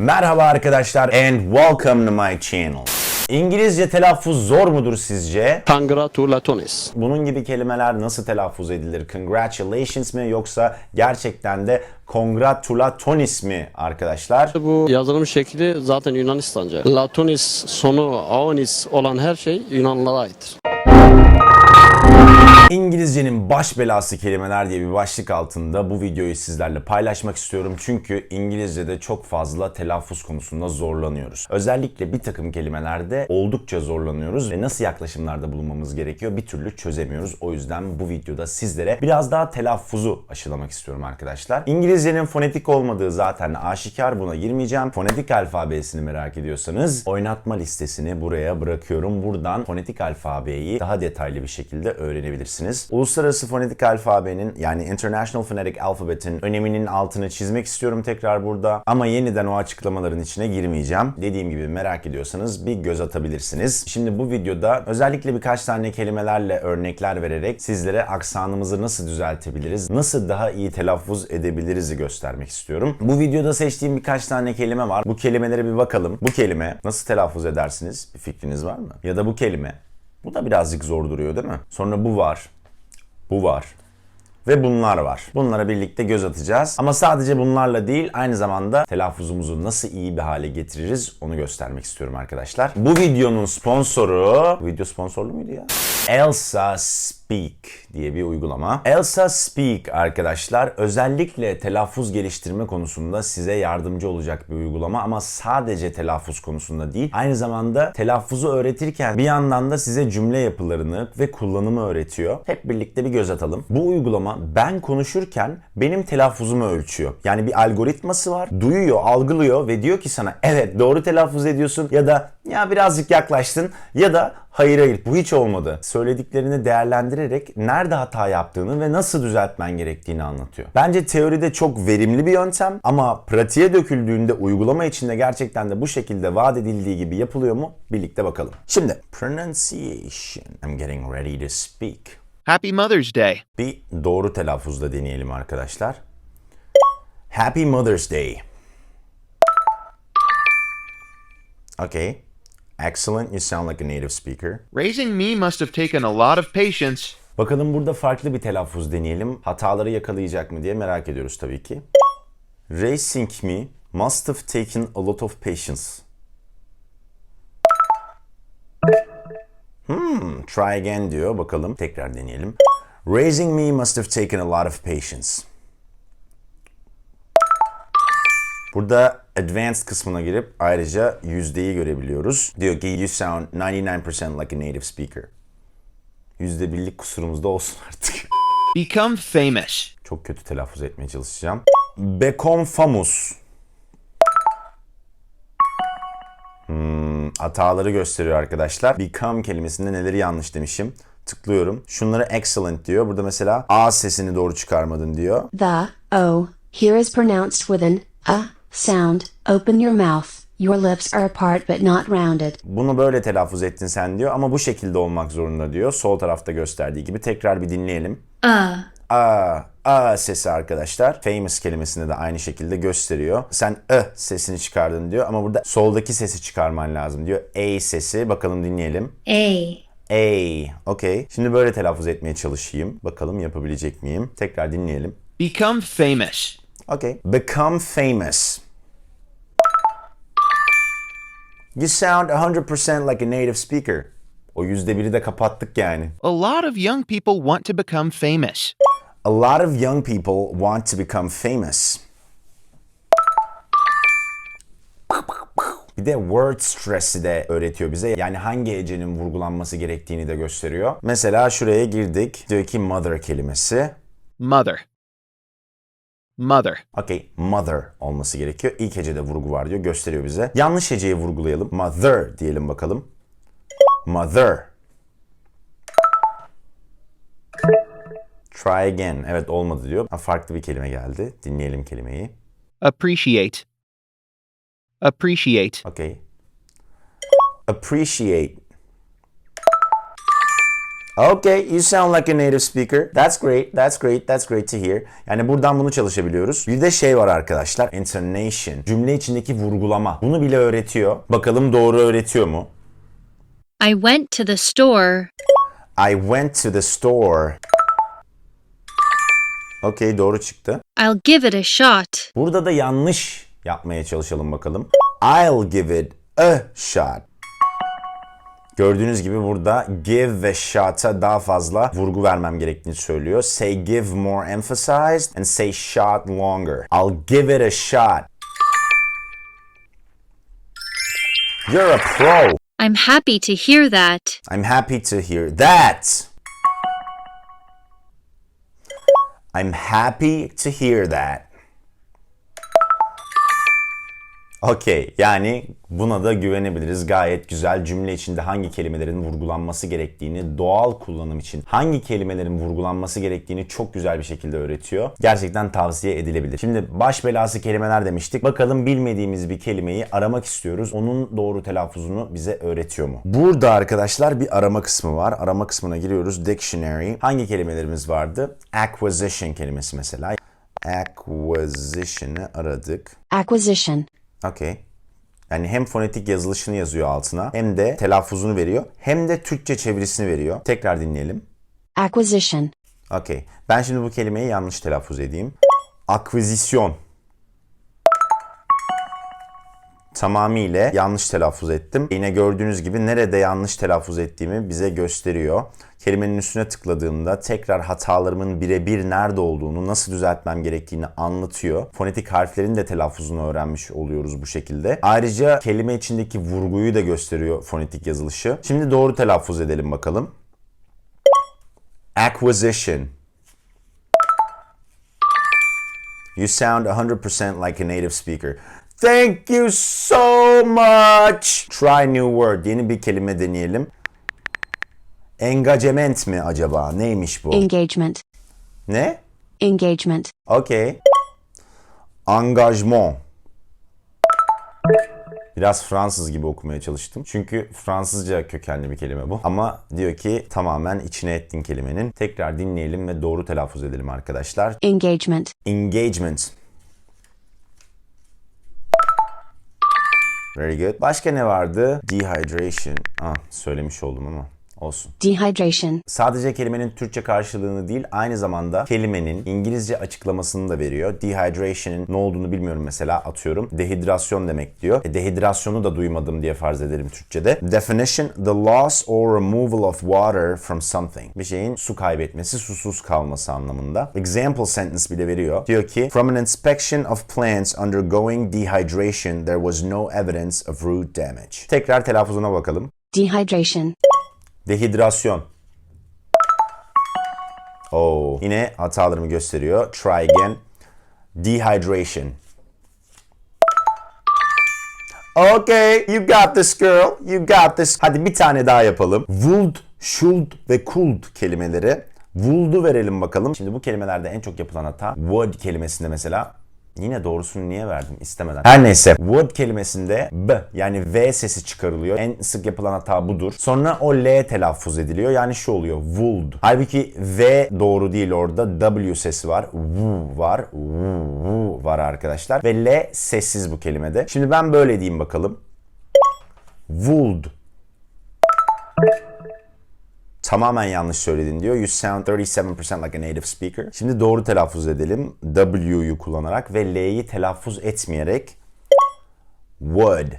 Merhaba arkadaşlar and welcome to my channel. İngilizce telaffuz zor mudur sizce? Congratulatones. Bunun gibi kelimeler nasıl telaffuz edilir? Congratulations mi yoksa gerçekten de congratulatonis mi arkadaşlar? Bu yazılım şekli zaten Yunanistanca. Latonis sonu aonis olan her şey Yunanlılara aittir. İngilizcenin baş belası kelimeler diye bir başlık altında bu videoyu sizlerle paylaşmak istiyorum. Çünkü İngilizce'de çok fazla telaffuz konusunda zorlanıyoruz. Özellikle bir takım kelimelerde oldukça zorlanıyoruz ve nasıl yaklaşımlarda bulunmamız gerekiyor bir türlü çözemiyoruz. O yüzden bu videoda sizlere biraz daha telaffuzu aşılamak istiyorum arkadaşlar. İngilizcenin fonetik olmadığı zaten aşikar buna girmeyeceğim. Fonetik alfabesini merak ediyorsanız oynatma listesini buraya bırakıyorum. Buradan fonetik alfabeyi daha detaylı bir şekilde öğrenebilirsiniz. Uluslararası fonetik alfabenin yani International Phonetic Alphabet'in öneminin altını çizmek istiyorum tekrar burada. Ama yeniden o açıklamaların içine girmeyeceğim. Dediğim gibi merak ediyorsanız bir göz atabilirsiniz. Şimdi bu videoda özellikle birkaç tane kelimelerle örnekler vererek sizlere aksanımızı nasıl düzeltebiliriz, nasıl daha iyi telaffuz edebiliriz göstermek istiyorum. Bu videoda seçtiğim birkaç tane kelime var. Bu kelimelere bir bakalım. Bu kelime nasıl telaffuz edersiniz? Bir fikriniz var mı? Ya da bu kelime. Bu da birazcık zor duruyor değil mi? Sonra bu var. Bu var. Ve bunlar var. Bunlara birlikte göz atacağız. Ama sadece bunlarla değil aynı zamanda telaffuzumuzu nasıl iyi bir hale getiririz onu göstermek istiyorum arkadaşlar. Bu videonun sponsoru... Bu video sponsorlu muydu ya? Elsa Speak diye bir uygulama. Elsa Speak arkadaşlar özellikle telaffuz geliştirme konusunda size yardımcı olacak bir uygulama ama sadece telaffuz konusunda değil. Aynı zamanda telaffuzu öğretirken bir yandan da size cümle yapılarını ve kullanımı öğretiyor. Hep birlikte bir göz atalım. Bu uygulama ben konuşurken benim telaffuzumu ölçüyor. Yani bir algoritması var. Duyuyor, algılıyor ve diyor ki sana evet doğru telaffuz ediyorsun ya da ya birazcık yaklaştın ya da hayır hayır bu hiç olmadı. Söylediklerini değerlendirerek nerede hata yaptığını ve nasıl düzeltmen gerektiğini anlatıyor. Bence teoride çok verimli bir yöntem ama pratiğe döküldüğünde uygulama içinde gerçekten de bu şekilde vaat edildiği gibi yapılıyor mu? Birlikte bakalım. Şimdi pronunciation. I'm getting ready to speak. Happy Mother's Day. Bir doğru telaffuzla deneyelim arkadaşlar. Happy Mother's Day. Okay. Excellent. You sound like a native speaker. Raising me must have taken a lot of patience. Bakalım burada farklı bir telaffuz deneyelim. Hataları yakalayacak mı diye merak ediyoruz tabii ki. Racing me must have taken a lot of patience. Hmm, try again diyor. Bakalım tekrar deneyelim. Raising me must have taken a lot of patience. Burada advanced kısmına girip ayrıca yüzdeyi görebiliyoruz. Diyor ki you sound 99% like a native speaker. Yüzde birlik kusurumuz da olsun artık. Become famous. Çok kötü telaffuz etmeye çalışacağım. Become famous. Hmm, hataları gösteriyor arkadaşlar. Become kelimesinde neleri yanlış demişim. Tıklıyorum. Şunları excellent diyor. Burada mesela A sesini doğru çıkarmadın diyor. The O here is pronounced with an a sound. Open your mouth. Your lips are apart but not rounded. Bunu böyle telaffuz ettin sen diyor ama bu şekilde olmak zorunda diyor. Sol tarafta gösterdiği gibi. Tekrar bir dinleyelim. A, A, A sesi arkadaşlar. Famous kelimesinde de aynı şekilde gösteriyor. Sen ı sesini çıkardın diyor ama burada soldaki sesi çıkarman lazım diyor. A sesi. Bakalım dinleyelim. A, A. Okey. Şimdi böyle telaffuz etmeye çalışayım. Bakalım yapabilecek miyim? Tekrar dinleyelim. Become famous. Okay. Become famous. You sound 100% like a native speaker. O yüzde biri de kapattık yani. A lot of young people want to become famous. A lot of young people want to become famous. Bir de word stress'i de öğretiyor bize. Yani hangi hecenin vurgulanması gerektiğini de gösteriyor. Mesela şuraya girdik. Diyor ki mother kelimesi. Mother. Mother. Okey, mother olması gerekiyor. İlk hecede vurgu var diyor. Gösteriyor bize. Yanlış heceyi vurgulayalım. Mother diyelim bakalım. Mother. Try again. Evet olmadı diyor. Ha, farklı bir kelime geldi. Dinleyelim kelimeyi. Appreciate. Appreciate. Okay. Appreciate. Okay, you sound like a native speaker. That's great, that's great, that's great to hear. Yani buradan bunu çalışabiliyoruz. Bir de şey var arkadaşlar, intonation. Cümle içindeki vurgulama. Bunu bile öğretiyor. Bakalım doğru öğretiyor mu? I went to the store. I went to the store. Okay, doğru çıktı. I'll give it a shot. Burada da yanlış yapmaya çalışalım bakalım. I'll give it a shot. Gördüğünüz gibi burada give ve shot'a daha fazla vurgu vermem gerektiğini söylüyor. Say give more emphasized and say shot longer. I'll give it a shot. You're a pro. I'm happy to hear that. I'm happy to hear that. I'm happy to hear that. Okey yani buna da güvenebiliriz. Gayet güzel cümle içinde hangi kelimelerin vurgulanması gerektiğini, doğal kullanım için hangi kelimelerin vurgulanması gerektiğini çok güzel bir şekilde öğretiyor. Gerçekten tavsiye edilebilir. Şimdi baş belası kelimeler demiştik. Bakalım bilmediğimiz bir kelimeyi aramak istiyoruz. Onun doğru telaffuzunu bize öğretiyor mu? Burada arkadaşlar bir arama kısmı var. Arama kısmına giriyoruz. Dictionary. Hangi kelimelerimiz vardı? Acquisition kelimesi mesela. Acquisition'ı aradık. Acquisition. Okey. Yani hem fonetik yazılışını yazıyor altına hem de telaffuzunu veriyor hem de Türkçe çevirisini veriyor. Tekrar dinleyelim. Acquisition. Okey. Ben şimdi bu kelimeyi yanlış telaffuz edeyim. Akvizisyon. Tamamıyla yanlış telaffuz ettim. Yine gördüğünüz gibi nerede yanlış telaffuz ettiğimi bize gösteriyor. Kelimenin üstüne tıkladığımda tekrar hatalarımın birebir nerede olduğunu, nasıl düzeltmem gerektiğini anlatıyor. Fonetik harflerin de telaffuzunu öğrenmiş oluyoruz bu şekilde. Ayrıca kelime içindeki vurguyu da gösteriyor fonetik yazılışı. Şimdi doğru telaffuz edelim bakalım. Acquisition. You sound 100% like a native speaker. Thank you so much. Try new word. Yeni bir kelime deneyelim. Engagement mi acaba? Neymiş bu? Engagement. ne? Engagement. Okay. Engagement. Biraz Fransız gibi okumaya çalıştım. Çünkü Fransızca kökenli bir kelime bu. Ama diyor ki tamamen içine ettin kelimenin. Tekrar dinleyelim ve doğru telaffuz edelim arkadaşlar. Engagement. Engagement. Very good. Başka ne vardı? Dehydration. Ah, söylemiş oldum ama olsun. Dehydration. Sadece kelimenin Türkçe karşılığını değil, aynı zamanda kelimenin İngilizce açıklamasını da veriyor. Dehydration'ın ne olduğunu bilmiyorum mesela atıyorum. Dehidrasyon demek diyor. E, dehidrasyonu da duymadım diye farz edelim Türkçe'de. Definition, the loss or removal of water from something. Bir şeyin su kaybetmesi, susuz kalması anlamında. Example sentence bile veriyor. Diyor ki, from an inspection of plants undergoing dehydration, there was no evidence of root damage. Tekrar telaffuzuna bakalım. Dehydration. Dehidrasyon. Oo, yine hatalarımı gösteriyor. Try again. Dehydration. Okay, you got this girl. You got this. Hadi bir tane daha yapalım. Would, should ve could kelimeleri. Would'u verelim bakalım. Şimdi bu kelimelerde en çok yapılan hata would kelimesinde mesela Yine doğrusunu niye verdim istemeden. Her neyse. Would kelimesinde B yani V sesi çıkarılıyor. En sık yapılan hata budur. Sonra o L telaffuz ediliyor. Yani şu oluyor. Would. Halbuki V doğru değil orada. W sesi var. W var. W, w var arkadaşlar. Ve L sessiz bu kelimede. Şimdi ben böyle diyeyim bakalım. Would. Tamamen yanlış söyledin diyor. You sound 37% like a native speaker. Şimdi doğru telaffuz edelim. W'yu kullanarak ve L'yi telaffuz etmeyerek would.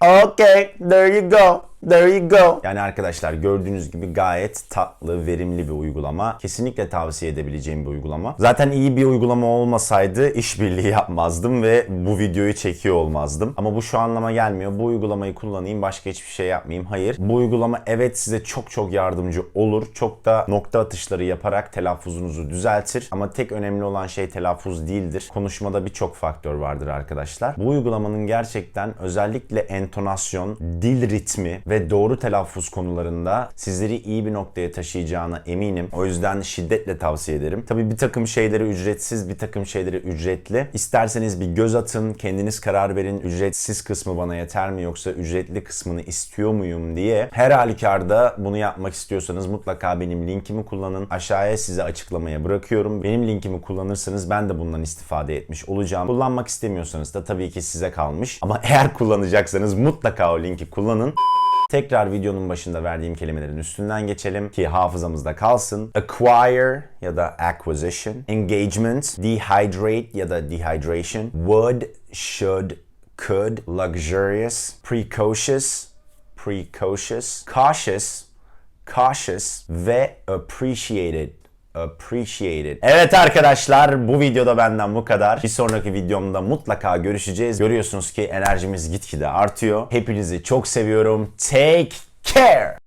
Okay, there you go. There you go. Yani arkadaşlar gördüğünüz gibi gayet tatlı, verimli bir uygulama. Kesinlikle tavsiye edebileceğim bir uygulama. Zaten iyi bir uygulama olmasaydı işbirliği yapmazdım ve bu videoyu çekiyor olmazdım. Ama bu şu anlama gelmiyor. Bu uygulamayı kullanayım, başka hiçbir şey yapmayayım. Hayır. Bu uygulama evet size çok çok yardımcı olur. Çok da nokta atışları yaparak telaffuzunuzu düzeltir. Ama tek önemli olan şey telaffuz değildir. Konuşmada birçok faktör vardır arkadaşlar. Bu uygulamanın gerçekten özellikle entonasyon, dil ritmi ve doğru telaffuz konularında sizleri iyi bir noktaya taşıyacağına eminim. O yüzden şiddetle tavsiye ederim. Tabii bir takım şeyleri ücretsiz, bir takım şeyleri ücretli. İsterseniz bir göz atın, kendiniz karar verin. Ücretsiz kısmı bana yeter mi yoksa ücretli kısmını istiyor muyum diye. Her halükarda bunu yapmak istiyorsanız mutlaka benim linkimi kullanın. Aşağıya size açıklamaya bırakıyorum. Benim linkimi kullanırsanız ben de bundan istifade etmiş olacağım. Kullanmak istemiyorsanız da tabii ki size kalmış. Ama eğer kullanacaksanız mutlaka o linki kullanın. Tekrar videonun başında verdiğim kelimelerin üstünden geçelim ki hafızamızda kalsın. Acquire ya da acquisition, engagement, dehydrate ya da dehydration, would, should, could, luxurious, precocious, precocious, cautious, cautious ve appreciated appreciated. Evet arkadaşlar bu videoda benden bu kadar. Bir sonraki videomda mutlaka görüşeceğiz. Görüyorsunuz ki enerjimiz gitgide artıyor. Hepinizi çok seviyorum. Take care.